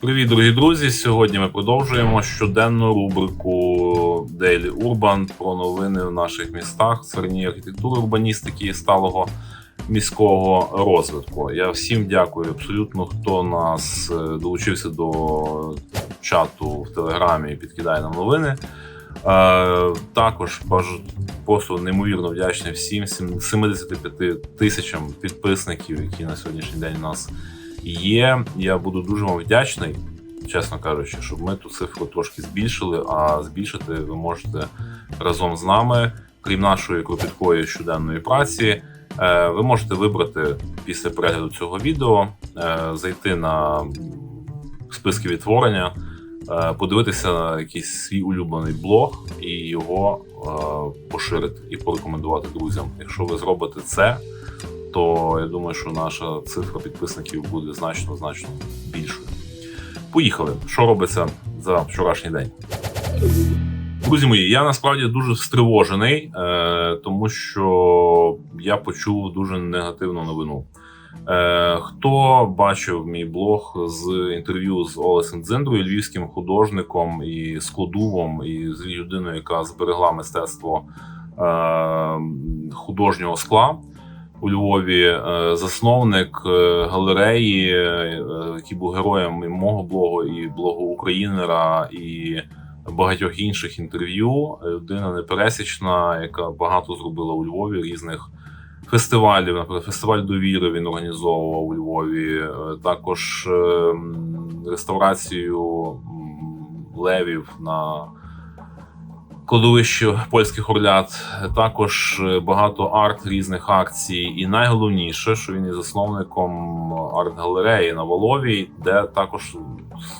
Привіт, дорогі друзі! Сьогодні ми продовжуємо щоденну рубрику Daily Urban про новини в наших містах, царині архітектури, урбаністики і сталого міського розвитку. Я всім дякую абсолютно, хто нас е, долучився до чату в Телеграмі і підкидає нам новини. Е, також просто неймовірно вдячний всім сім- 75 тисячам підписників, які на сьогоднішній день нас є. Я буду дуже вам вдячний, чесно кажучи, щоб ми ту цифру трошки збільшили, а збільшити ви можете разом з нами, крім нашої кропіткої щоденної праці. е, Ви можете вибрати після перегляду цього відео, е, зайти на списки відтворення, е, подивитися на якийсь свій улюблений блог і його поширити і порекомендувати друзям. Якщо ви зробите це, то я думаю, що наша цифра підписників буде значно значно більшою. Поїхали. Що робиться за вчорашній день? Друзі мої, я насправді дуже стривожений, е, тому що я почув дуже негативну новину. Е, хто бачив мій блог з інтерв'ю з Олесем Дзиндрою, львівським художником і складувом, і з людиною, яка зберегла мистецтво е, художнього скла у Львові, е, засновник е, галереї, е, який був героєм і мого блогу, і блогу Українера, і багатьох інших інтерв'ю. Людина непересічна, яка багато зробила у Львові різних фестивалів. Наприклад, фестиваль довіри він організовував у Львові. Також е, реставрацію левів на кладовищі польських орлят. Також е, багато арт різних акцій. І найголовніше, що він є засновником арт-галереї на Воловій, де також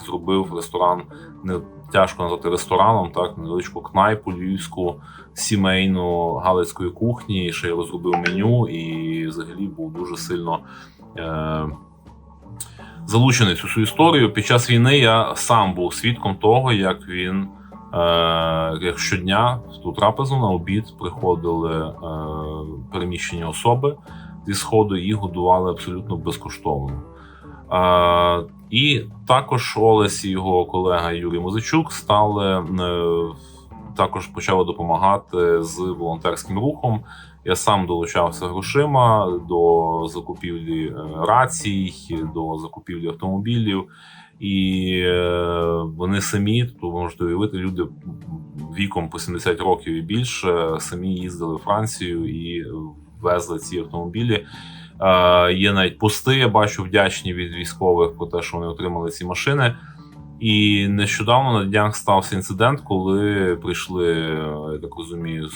зробив ресторан. Не тяжко назвати рестораном, так невеличку кнайпу львівську сімейну галицької кухні. Ще й розробив меню, і взагалі був дуже сильно. Е- Залучений в цю всю історію. Під час війни я сам був свідком того, як він як щодня в ту трапезу на обід приходили е, переміщені особи зі сходу їх годували абсолютно безкоштовно. Е, і також Олесь і його колега Юрій Музичук стали е, також почали допомагати з волонтерським рухом. Я сам долучався грошима до закупівлі е, рацій, до закупівлі автомобілів. І е, вони самі, то можете уявити, люди віком по 70 років і більше самі їздили в Францію і везли ці автомобілі. Є навіть пости, я бачу вдячні від військових про те, що вони отримали ці машини. І нещодавно на днях стався інцидент, коли прийшли, я так розумію,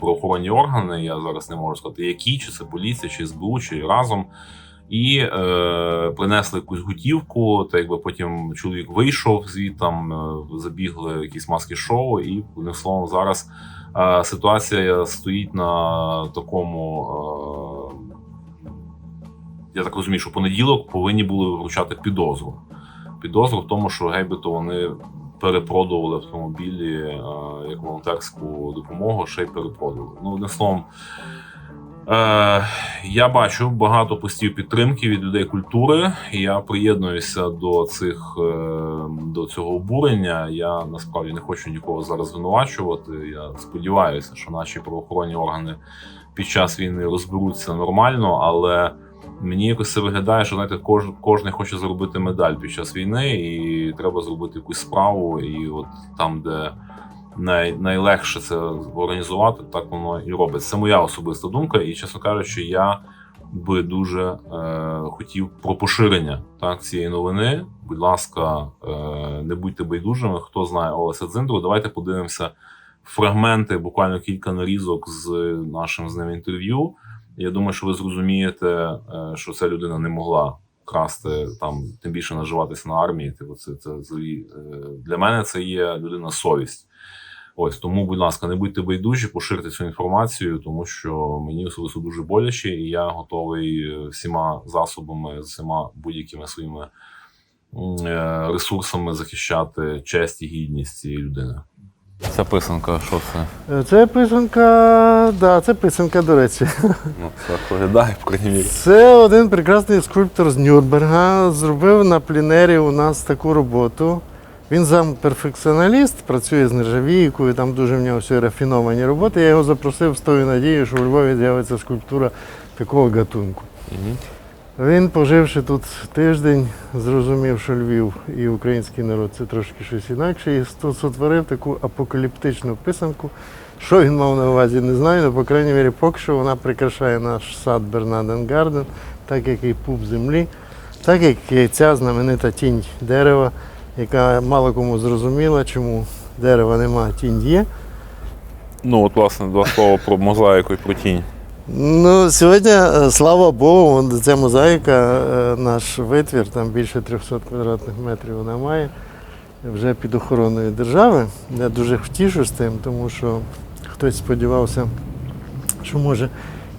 правоохоронні органи. Я зараз не можу сказати, які, чи це поліція, чи СБУ, чи разом. І е, принесли якусь готівку, та якби потім чоловік вийшов звідтам, е, забігли якісь маски шоу, і одним словом, зараз е, ситуація стоїть на такому. Е, я так розумію, що понеділок повинні були вручати підозру. Підозру в тому, що гейбито вони перепродували автомобілі е, як волонтерську допомогу, ще й перепродували. Ну, одним словом, я бачу багато постів підтримки від людей культури. Я приєднуюся до цих е, до цього обурення. Я насправді не хочу нікого зараз звинувачувати. Я сподіваюся, що наші правоохоронні органи під час війни розберуться нормально, але мені якось це виглядає, що знаєте, кож, кожен хоче заробити медаль під час війни, і треба зробити якусь справу. І от там, де най, найлегше це організувати, так воно і робить. Це моя особиста думка, і чесно кажучи, я би дуже е, хотів про поширення так, цієї новини. Будь ласка, е, не будьте байдужими. Хто знає Олеся Дзиндру, давайте подивимося фрагменти, буквально кілька нарізок з нашим з ним інтерв'ю. Я думаю, що ви зрозумієте, е, що ця людина не могла красти там, тим більше наживатися на армії. Типу, це, це е, для мене це є людина совість. Ось тому, будь ласка, не будьте байдужі, поширте цю інформацію, тому що мені особисто дуже боляче, і я готовий е, всіма засобами, всіма будь-якими своїми е, ресурсами захищати честь і гідність цієї людини. Ця писанка, що це? Е, Це писанка, да, це писанка, до речі. Ну, так виглядає, по крайній мірі. Це один прекрасний скульптор з Нюрнберга. Зробив на плінері у нас таку роботу. Він сам перфекціоналіст, працює з нержавійкою, там дуже в нього все рафіновані роботи. Я його запросив з тою надією, що у Львові з'явиться скульптура такого гатунку. Угу. Він, поживши тут тиждень, зрозумів, що Львів і український народ це трошки щось інакше, і сотворив таку апокаліптичну писанку. Що він мав на увазі, не знаю, але, по крайній мірі, поки що вона прикрашає наш сад Бернаден Гарден, так як і пуп землі, так як і ця знаменита тінь дерева, яка мало кому зрозуміла, чому дерева нема, тінь є. Ну, от, власне, два слова про мозаїку і про тінь. Ну, сьогодні, е, слава Богу, ця мозаїка, е, наш витвір, там більше 300 квадратних метрів вона має, вже під охороною держави. Я дуже втішусь тим, тому що хтось сподівався, що може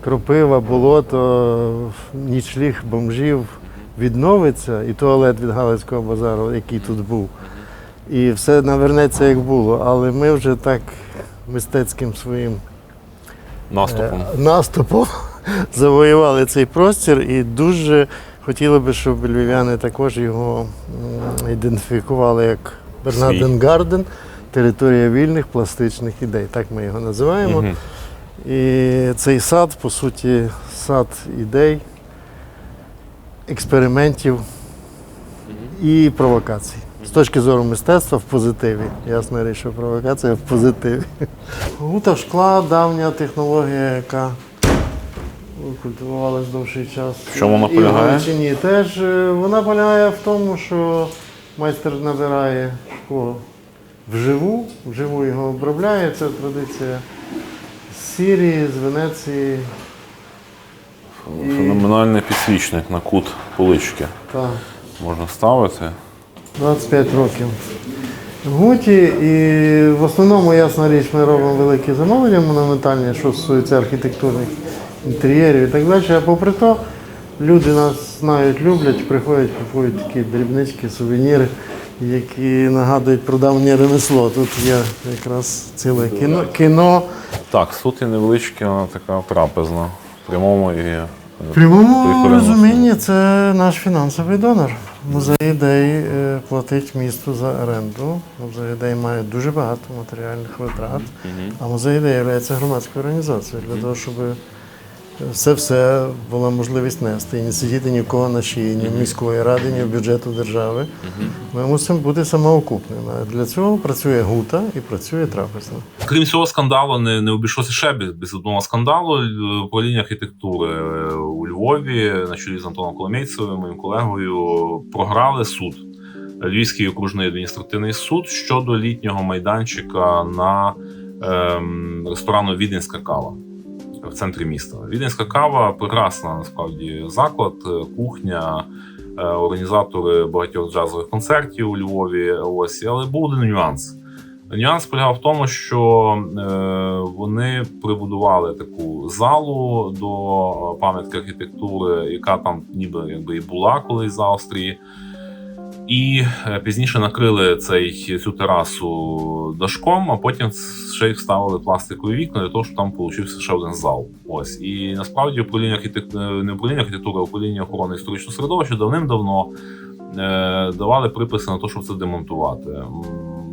кропива, болото, нічліг бомжів відновиться, і туалет від Галицького базару, який тут був. І все навернеться, як було. Але ми вже так мистецьким своїм Наступом. Е, наступом завоювали цей простір і дуже хотіли би, щоб львів'яни також його ідентифікували як Бернарден Гарден, територія вільних пластичних ідей. Так ми його називаємо. Мгм. І цей сад, по суті, сад ідей, експериментів і провокацій. З точки зору мистецтва в позитиві. Ясна річ, що провокація в позитиві. Гута шкла давня технологія, яка культивувалась довший час. В чому вона І в полягає? Галичині теж е, вона полягає в тому, що майстер набирає шкло вживу, вживу його обробляє. Це традиція з Сірії, з Венеції. Феноменальний підсвічник на кут полички. Та, Можна ставити. 25 років. В Гуті і в основному, ясна річ, ми робимо великі замовлення монументальні, що стосується архітектурних інтер'єрів і так далі. А попри то, люди нас знають, люблять, приходять, купують такі дрібнички, сувеніри, які нагадують про давнє ремесло. Тут є якраз ціле кіно. кіно. Так, суд і невеличка така трапезна. В прямому і В прямому розумінні це наш фінансовий донор. Музей ідей е, платить місту за оренду. Музей ідей має дуже багато матеріальних витрат. А музей ідей є громадською організацією для того, щоб це все була можливість нести. І не сидіти ні в кого на шиї, ні в міської ради, ні в бюджету держави. Ми мусимо бути самоокупними. Для цього працює гута і працює трапезна. Крім цього скандалу, не, не обійшлося ще без, без одного скандалу. Е, Управління архітектури е, у Львові на чолі з Антоном Коломейцевим, моїм колегою, програли суд. Львівський окружний адміністративний суд щодо літнього майданчика на ем, ресторану Віденська кава в центрі міста. Віденська кава прекрасна насправді заклад, е, кухня, е, організатори багатьох джазових концертів у Львові. Ось, але був один нюанс. Нюанс полягав в тому, що е, вони прибудували таку залу до пам'ятки архітектури, яка там ніби якби і була колись за Австрії. І е, пізніше накрили цей, цю терасу дашком, а потім ще й вставили пластикові вікна для того, щоб там получився ще один зал. Ось. І насправді управління архітектури, не управління архітектури, а управління охорони історичного середовища давним-давно е, давали приписи на те, щоб це демонтувати.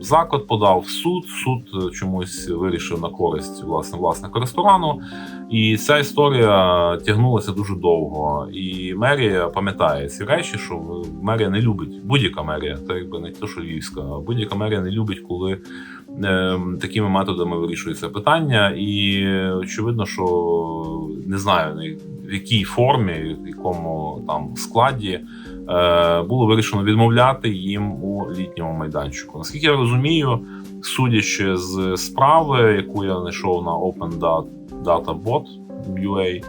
Заклад подав в суд. Суд е, чомусь вирішив на користь власне власника ресторану. І ця історія тягнулася дуже довго. І мерія пам'ятає ці речі, що мерія не любить будь-яка мерія, це якби не те, що львівська, будь-яка мерія не любить, коли е, такими методами вирішується питання. І очевидно, що не знаю в якій формі, в якому там складі було вирішено відмовляти їм у літньому майданчику. Наскільки я розумію, судячи з справи, яку я знайшов на OpenDataBot.ua,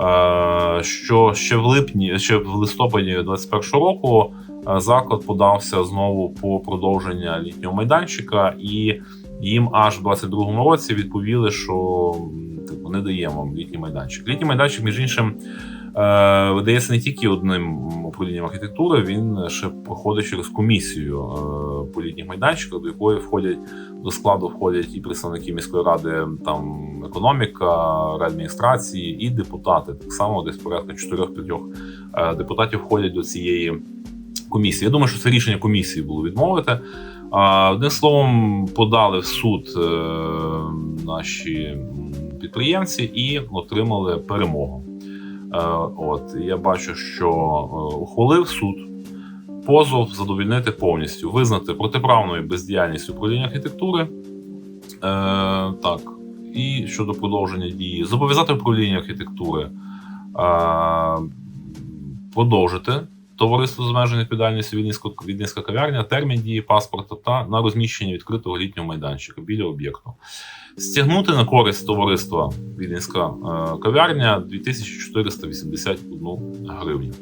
е, що ще в липні, ще в листопаді 21 року е, заклад подався знову по продовження літнього майданчика, і їм аж в 22-му році відповіли, що типу не даємо літній майданчик. Літній майданчик, між іншим, е, видається не тільки одним управлінням архітектури, він ще проходить через комісію е, по літніх майданчиках, до якої входять до складу входять і представники міської ради, там економіка, адміністрації, і депутати. Так само десь порядка 4-5 е, депутатів входять до цієї комісії. Я думаю, що це рішення комісії було відмовити. Одним словом, подали в суд е, наші підприємці і отримали перемогу. Е, От я бачу, що е, ухвалив суд позов задовільнити повністю, визнати протиправною бездіяльність управління архітектури. Е, так, і щодо продовження дії, зобов'язати управління архітектури продовжити товариство з обмеженою відповідальністю Віднінська, Віднінська кав'ярня, термін дії паспорта та на розміщення відкритого літнього майданчика біля об'єкту. Стягнути на користь товариства Віднінська е, кав'ярня 2481 гривню.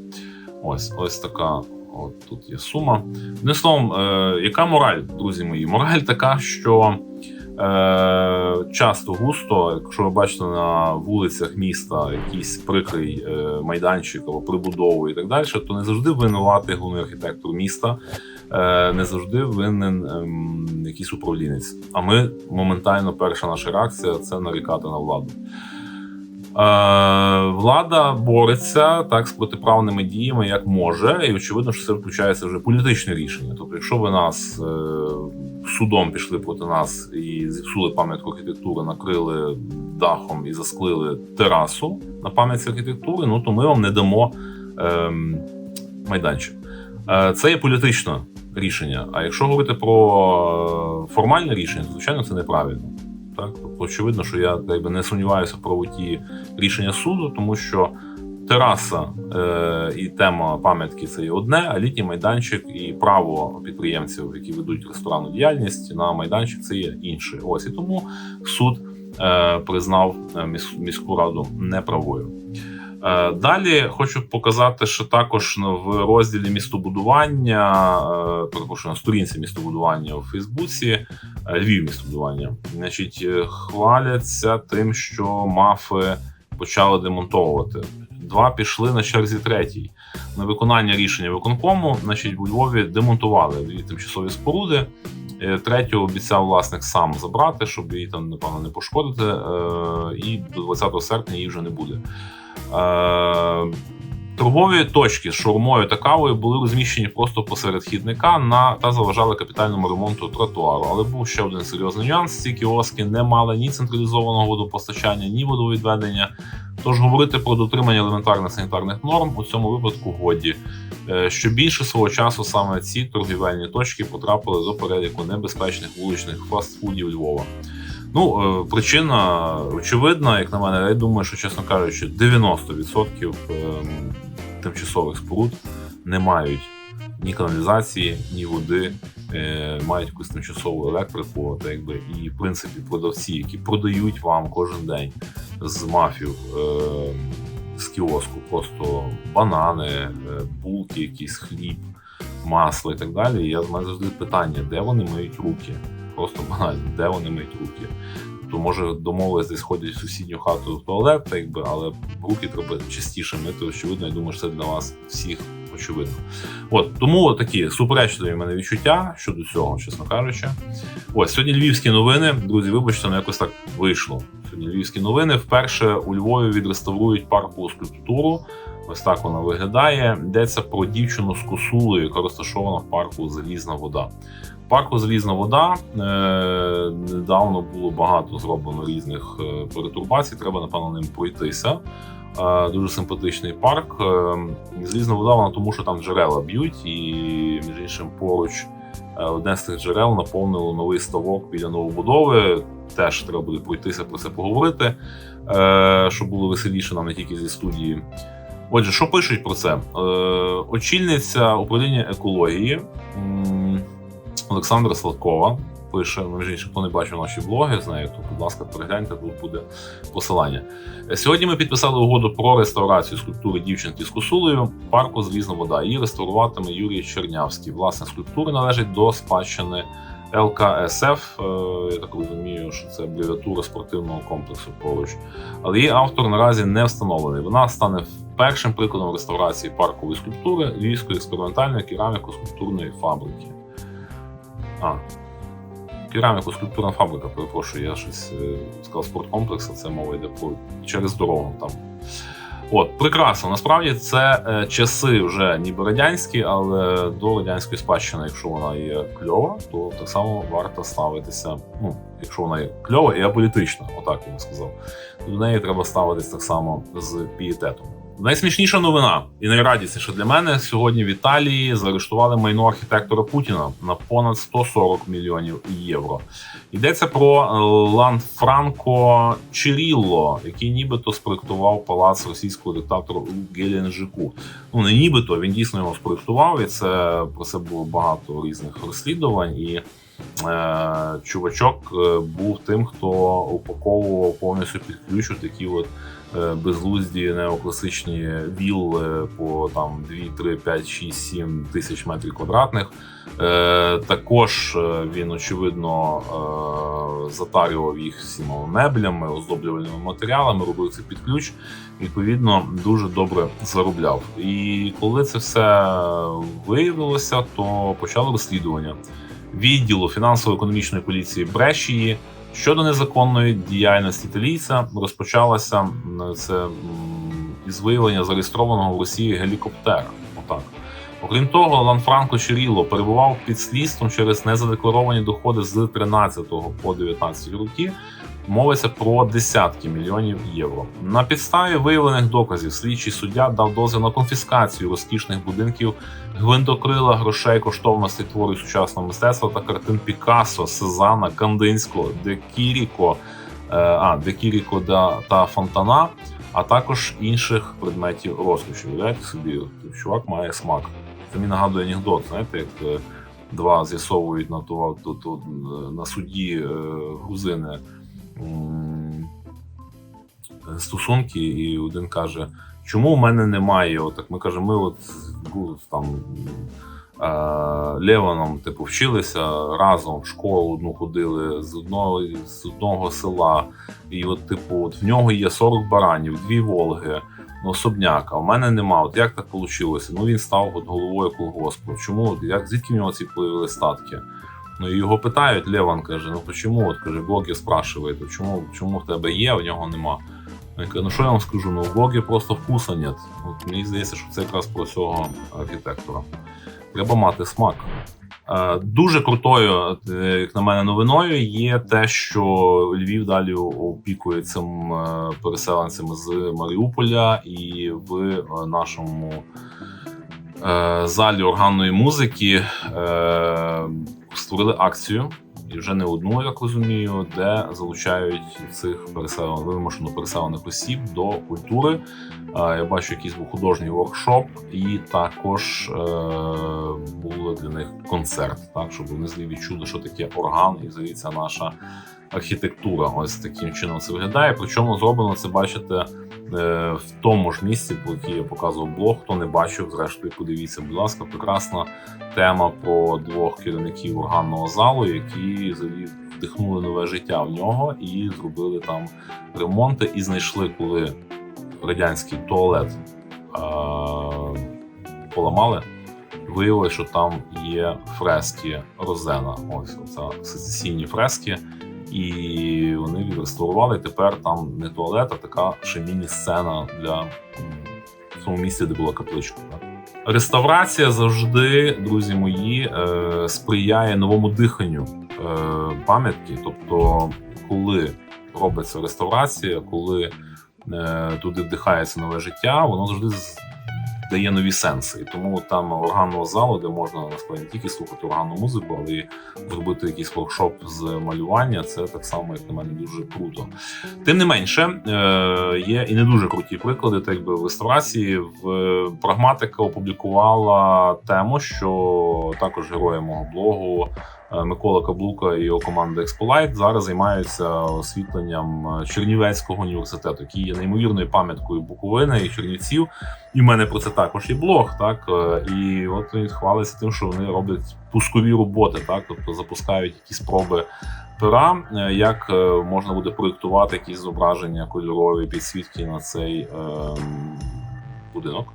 Ось, ось така. От тут є сума. Одним словом, е, яка мораль, друзі мої? Мораль така, що е, часто густо, якщо ви бачите на вулицях міста якийсь прикрий майданчик або прибудову і так далі, то не завжди винуватий головний архітектор міста, не завжди винен ем, якийсь управлінець. А ми моментально перша наша реакція це нарікати на владу. Е, влада бореться так з протиправними діями, як може, і очевидно, що це включається вже політичне рішення. Тобто, якщо ви нас е, судом пішли проти нас і зіпсули пам'ятку архітектури, накрили дахом і засклили терасу на пам'ятці архітектури, ну то ми вам не дамо ем, майданчик. Е, це є політичне рішення. А якщо говорити про е, формальне рішення, то звичайно це неправильно. Так, тобто, очевидно, що я якби, не сумніваюся в правоті рішення суду, тому що тераса е, і тема пам'ятки це є одне, а літній майданчик і право підприємців, які ведуть ресторанну діяльність на майданчик, це є інше. Ось і тому суд е, признав е, міс- міську раду неправою. Е, Далі хочу показати, що також в розділі містобудування, е, перепрошую, на сторінці містобудування у Фейсбуці, е, Львів містобудування, значить, хваляться тим, що мафи почали демонтовувати. Два пішли на черзі третій. На виконання рішення виконкому, значить, у Львові демонтували дві тимчасові споруди. Третю обіцяв власник сам забрати, щоб її там, напевно, не пошкодити. І до 20 серпня її вже не буде. Е, Торгові точки з шаурмою та кавою були розміщені просто посеред хідника на та заважали капітальному ремонту тротуару. Але був ще один серйозний нюанс: ці кіоски не мали ні централізованого водопостачання, ні водовідведення. Тож говорити про дотримання елементарних санітарних норм у цьому випадку годі. Е, Що більше свого часу саме ці торгівельні точки потрапили до переліку небезпечних вуличних фастфудів Львова. Ну, е, причина очевидна, як на мене, я думаю, що, чесно кажучи, 90% ем, тимчасових споруд не мають ні каналізації, ні води, е, мають якусь тимчасову електрику, та якби і в принципі продавці, які продають вам кожен день з мафів е, з кіоску, просто банани, е, булки, якийсь хліб, масло і так далі. Я мене завжди питання, де вони миють руки? Просто банально, де вони миють руки. То може домовились десь ходять в сусідню хату в туалет, якби, але руки треба частіше мити. Очевидно, я думаю, що це для вас всіх очевидно. От тому такі суперечливі в мене відчуття щодо цього, чесно кажучи. Ось сьогодні львівські новини. Друзі, вибачте, ну якось так вийшло. Сьогодні львівські новини. Вперше у Львові відреставрують паркову скульптуру. Ось так вона виглядає. Йдеться про дівчину з косулею, яка розташована в парку Залізна вода. Парку Залізна вода е, недавно було багато зроблено різних е, перетурбацій. Треба, напевно, ним пройтися. Е, дуже симпатичний парк. Залізна вода, вона тому, що там джерела б'ють, і між іншим поруч одне з цих джерел наповнило новий ставок біля новобудови. Теж треба буде пройтися про це поговорити, щоб було веселіше нам не тільки зі студії. Отже, що пишуть про це? Очільниця управління екології Олександра Сладкова пише: ну, між іншим, хто не бачив наші блоги, з нею, то, будь ласка, перегляньте, тут буде посилання. Сьогодні ми підписали угоду про реставрацію скульптури дівчинки з косулею парку Злізна вода. Її реставруватиме Юрій Чернявський. Власне, скульптура належить до спадщини ЛКСФ. Е, Я так розумію, що це абревіатура спортивного комплексу поруч. Але її автор наразі не встановлений. Вона стане першим прикладом реставрації паркової скульптури Львівської експериментальної кераміко-скульптурної фабрики. А, кераміко-скульптурна фабрика, перепрошую, я щось е, сказав спорткомплекс, а це мова йде про через дорогу там. От, прекрасно. Насправді це е, часи вже ніби радянські, але до радянської спадщини, якщо вона є кльова, то так само варто ставитися. Ну, якщо вона є кльова і аполітична, отак я би сказав, до неї треба ставитись так само з пієтетом. Найсмішніша новина і найрадісніша для мене сьогодні в Італії заарештували майно архітектора Путіна на понад 140 мільйонів євро. Йдеться про е, Ланфранко Чирілло, який нібито спроектував палац російського диктатора у Геленджику. Ну не нібито він дійсно його спроектував, і це про це було багато різних розслідувань. І чувачок е, був тим, хто упаковував повністю під ключ такі от е, безглузді неокласичні вілли по там 2, 3, 5, 6, 7 тисяч метрів квадратних. Е, також е, він очевидно е, затарював їх всіма меблями, оздоблювальними матеріалами, робив це під ключ. Відповідно, дуже добре заробляв. І коли це все виявилося, то почало розслідування відділу фінансово-економічної поліції Брешії щодо незаконної діяльності італійця розпочалося це із виявлення зареєстрованого в Росії гелікоптера. Отак. Окрім того, Ланфранко Чиріло перебував під слідством через незадекларовані доходи з 13 по 19 роки. Мовиться про десятки мільйонів євро. На підставі виявлених доказів слідчий суддя дав дозвіл на конфіскацію розкішних будинків, гвинтокрила, грошей, коштовностей творів сучасного мистецтва та картин Пікассо, Сезана, Кандинського, Декіріко, е, а, Декіріко та Фонтана, а також інших предметів розкоші. Уявляєте собі, чувак має смак. Це мені нагадує анекдот, знаєте, як е, два з'ясовують на, то, то, то, на суді е, грузини стосунки, і один каже, чому в мене немає? Отак ми кажемо, ми от ну, там е, Леваном типу, вчилися разом в школу одну ходили з одного, з одного села. І от, типу, от в нього є 40 баранів, дві Волги, ну, особняк, а в мене нема. От як так вийшло? Ну він став от головою колгоспу. Чому? Як звідки в нього ці появили статки? Ну і його питають, Леван каже: ну чому? От каже, блогер спрашиває, чому, чому в тебе є, а в нього нема. Він каже, ну що я вам скажу? Ну в блогі просто вкуса нет. От мені здається, що це якраз про цього архітектора. Треба мати смак. Е, Дуже крутою, е, як на мене, новиною є те, що Львів далі опікується м, е, переселенцями з Маріуполя, і в нашому залі органної музики е, створили акцію, і вже не одну, як розумію, де залучають цих переселених вимушено переселених осіб до культури. Я бачу, якийсь був художній воркшоп, і також е, було для них концерт, так щоб вони злі відчули, що таке орган, і здається, наша архітектура. Ось таким чином це виглядає. Причому зроблено це бачите е, в тому ж місці, по якій я показував блог. Хто не бачив, зрештою, подивіться, будь ласка, прекрасна тема про двох керівників органного залу, які взагалі вдихнули нове життя в нього і зробили там ремонти, і знайшли, коли радянський туалет е- поламали. Виявилося, що там є фрески Розена. Ось оце сецесійні фрески. І вони відреставрували. Тепер там не туалет, а така ще міні-сцена для в тому місці, де була капличка. Реставрація завжди, друзі мої, е, сприяє новому диханню е, пам'ятки. Тобто, коли робиться реставрація, коли туди вдихається нове життя, воно завжди дає нові сенси. І тому там органного залу, де можна насправді не тільки слухати органну музику, але й зробити якийсь воркшоп з малювання, це так само, як на мене, дуже круто. Тим не менше, е, є і не дуже круті приклади, так якби в реставрації. В е, прагматика опублікувала тему, що також герої мого блогу. Е, Микола Каблука і його команда Expolite зараз займаються освітленням е, Чернівецького університету, який є неймовірною пам'яткою Буковини і Чернівців. І в мене про це також є блог. Так е, і от він хвалиться тим, що вони роблять пускові роботи, так тобто запускають якісь спроби пера, е, як е, можна буде проєктувати якісь зображення кольорові підсвітки на цей ем, будинок.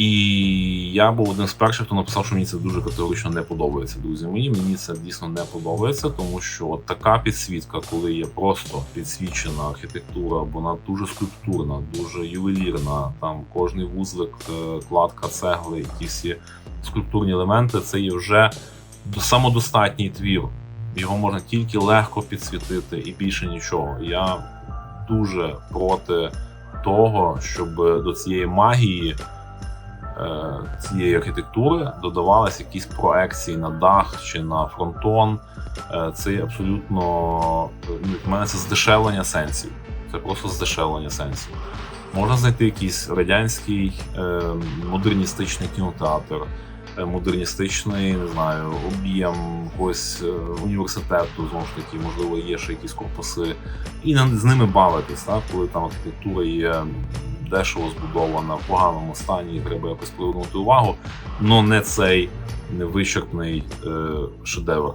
І я був один з перших, хто написав, що мені це дуже категорично не подобається, друзі. Мені мені це дійсно не подобається, тому що от така підсвітка, коли є просто підсвічена архітектура, вона дуже скульптурна, дуже ювелірна. Там кожний вузлик, е, кладка цегли, ті всі скульптурні елементи, це є вже до- самодостатній твір. Його можна тільки легко підсвітити і більше нічого. Я дуже проти того, щоб до цієї магії цієї архітектури додавались якісь проекції на дах чи на фронтон. Е, Це абсолютно ну, в мене це здешевлення сенсів. Це просто здешевлення сенсів. Можна знайти якийсь радянський е, модерністичний кінотеатр, е, модерністичний, не знаю, об'єм якогось е, університету, знову ж таки, можливо, є ще якісь корпуси, і з ними бавитись, так, коли там архітектура є дешево збудована, в поганому стані, і треба якось привернути увагу, але не цей невичерпний е, шедевр.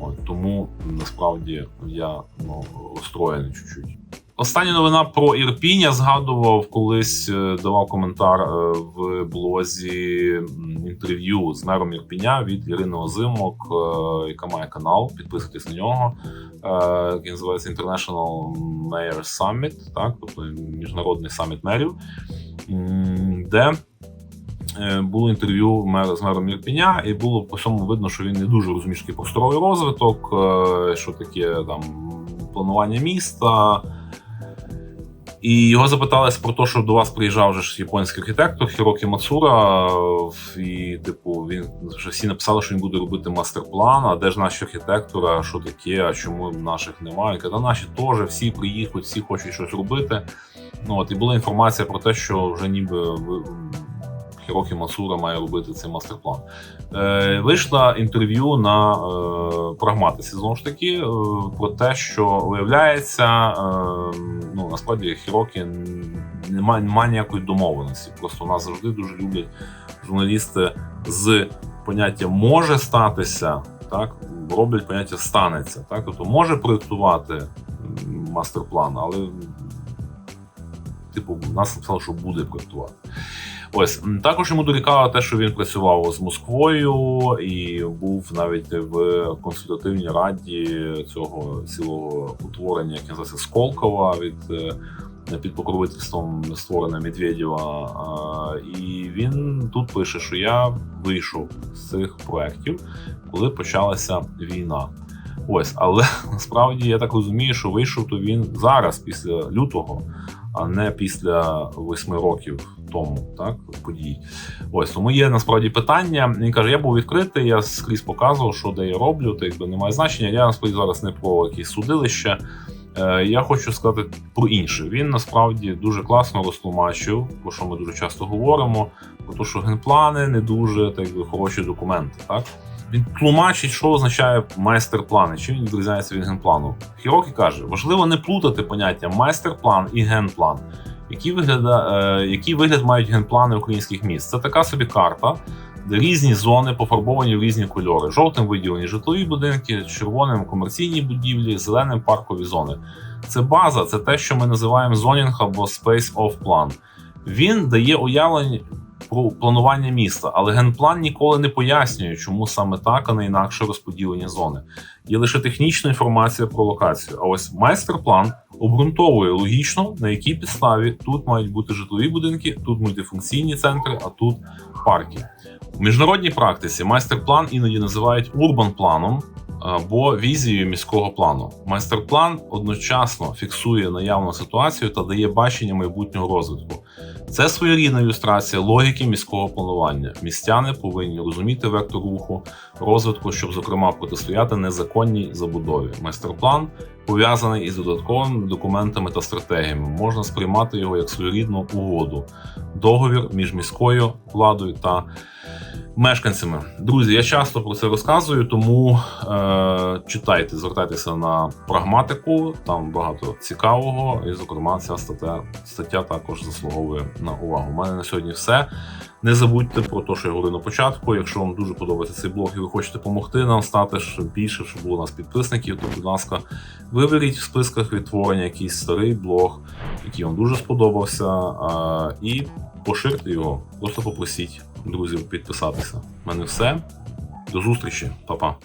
От, тому насправді я ну, розстроєний чуть-чуть. Остання новина про Ірпінь я згадував колись, е, давав коментар е, в блозі інтерв'ю з мером Ірпіня від Ірини Озимок, е, яка має канал. Підписуйтесь на нього. Який називається International Mayor Summit, так, тобто міжнародний саміт мерів, де було інтерв'ю з мером Ірпіня, і було по всьому видно, що він не дуже розуміє, що просторовий розвиток, що таке там планування міста. І його запитались про те, що до вас приїжджав вже ж японський архітектор Хірокі Мацура, і, типу, він вже всі написали, що він буде робити мастер-план. А де ж наші архітектори, а що таке, а чому наших немає? Він каже, «Та наші теж всі приїхали, всі хочуть щось робити. Ну от і була інформація про те, що вже ніби ви- Хірокі Мацура має робити цей мастер-план. Е, вийшло інтерв'ю на е, прагматиці знову ж таки е, про те, що виявляється, е, ну насправді Хірокі немає, немає ніякої домовленості. Просто нас завжди дуже люблять журналісти з поняттям може статися, так роблять поняття станеться. Так, тобто може проєктувати мастер-план, але типу нас написали, що буде проєктувати. Ось також йому дорікало те, що він працював з Москвою і був навіть в консультативній раді цього цілого утворення, яке називається Сколково від е, під покровительством створена Медведєва. І він тут пише, що я вийшов з цих проєктів, коли почалася війна. Ось, але насправді я так розумію, що вийшов то він зараз, після лютого, а не після восьми років тому, так, подій. Ось тому є насправді питання. Він каже: я був відкритий, я скрізь показував, що де я роблю, то якби немає значення. Я насправді зараз не про якісь судилище. Е, Я хочу сказати про інше. Він насправді дуже класно розтлумачив, про що ми дуже часто говоримо, про те, що генплани не дуже так би хороші документи. Так він тлумачить, що означає майстер-план, і чим він відрізняється від генплану. Хірокі каже, важливо не плутати поняття майстер-план і генплан. Які вигляд, е, який вигляд мають генплани українських міст? Це така собі карта, де різні зони пофарбовані в різні кольори. Жовтим виділені житлові будинки, червоним комерційні будівлі, зеленим паркові зони. Це база, це те, що ми називаємо зонінг або Space of Plan. Він дає уявлення планування міста, але генплан ніколи не пояснює, чому саме так, а не інакше розподілені зони. Є лише технічна інформація про локацію. А ось майстер-план обґрунтовує логічно, на якій підставі тут мають бути житлові будинки, тут мультифункційні центри, а тут парки. У міжнародній практиці майстер-план іноді називають урбан-планом або візією міського плану. Майстер-план одночасно фіксує наявну ситуацію та дає бачення майбутнього розвитку. Це своєрідна ілюстрація логіки міського планування. Містяни повинні розуміти вектор руху, розвитку, щоб, зокрема, протистояти незаконній забудові. Майстер-план пов'язаний із додатковими документами та стратегіями. Можна сприймати його як своєрідну угоду, договір між міською владою та мешканцями. Друзі, я часто про це розказую, тому е, читайте, звертайтеся на прагматику, там багато цікавого, і, зокрема, ця стаття, стаття також заслуговує на увагу. У мене на сьогодні все. Не забудьте про те, що я говорив на початку. Якщо вам дуже подобається цей блог і ви хочете допомогти нам стати більше, щоб було у нас підписників, то, будь ласка, виберіть в списках відтворення якийсь старий блог, який вам дуже сподобався, і поширте його. Просто попросіть друзів підписатися. У мене все. До зустрічі, Па-па.